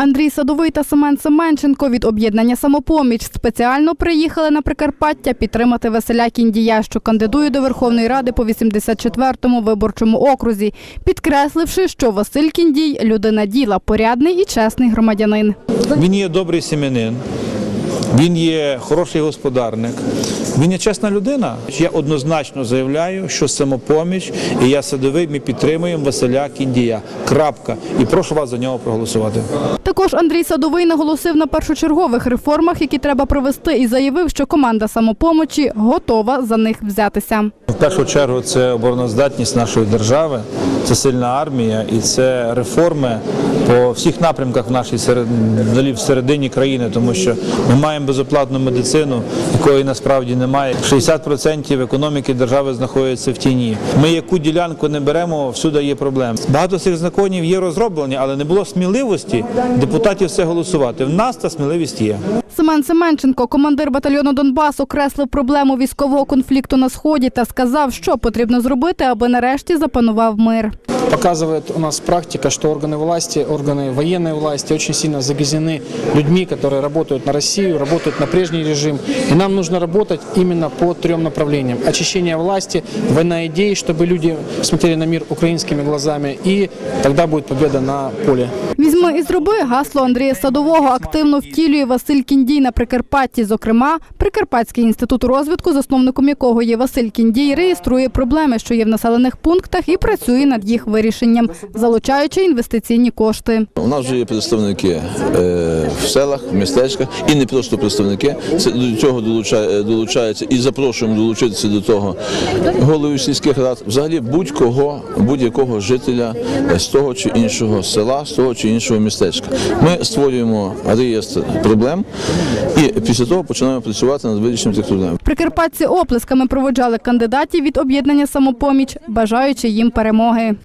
Андрій Садовий та Семен Семенченко від об'єднання «Самопоміч» спеціально приїхали на Прикарпаття підтримати Василя Кіндія, що кандидує до Верховної Ради по 84-му виборчому окрузі, підкресливши, що Василь Кіндій – людина діла, порядний і чесний громадянин. Він є добрий сім'янин, він є хороший господарник, він є чесна людина. Я однозначно заявляю, що самопоміч і я садовий, ми підтримуємо Василя Кіндія. Крапка. І прошу вас за нього проголосувати. Також Андрій Садовий наголосив на першочергових реформах, які треба провести, і заявив, що команда «Самопомочі» готова за них взятися. В першу чергу це обороноздатність нашої держави, це сильна армія і це реформи по всіх напрямках в нашій серед- в середині країни, тому що ми маємо безоплатну медицину, якої насправді немає. 60% економіки держави знаходиться в тіні. Ми яку ділянку не беремо, всюди є проблеми. Багато цих законів є розроблені, але не було сміливості депутатів все голосувати. В нас та сміливість є. Семен Семенченко, командир батальйону Донбас, окреслив проблему військового конфлікту на сході та сказав, що потрібно зробити, аби нарешті запанував мир Показывает у нас практика, что органы власти, органы военной власти очень сильно загрязнены людьми, которые работают на Россию, работают на прежний режим. И нам нужно работать именно по трем направлениям. Очищение власти, война идей, чтобы люди смотрели на мир украинскими глазами, и тогда будет победа на поле. Візьми і зроби гасло Андрія Садового активно втілює Василь Кіндій на Прикарпатті. Зокрема, Прикарпатський інститут розвитку, засновником якого є Василь Кіндій, реєструє проблеми, що є в населених пунктах, і працює над їх вирішенням, залучаючи інвестиційні кошти. У нас вже є представники е, в селах, в містечках, і не просто представники. Це до цього долучає, долучається і запрошуємо долучитися до того голови сільських рад, взагалі будь-кого, будь-якого жителя е, з того чи іншого села, з того чи іншого містечка. Ми створюємо реєстр проблем і після того починаємо працювати над вирішенням цих проблем. Прикарпатці оплесками проводжали кандидатів від об'єднання самопоміч, бажаючи їм перемоги.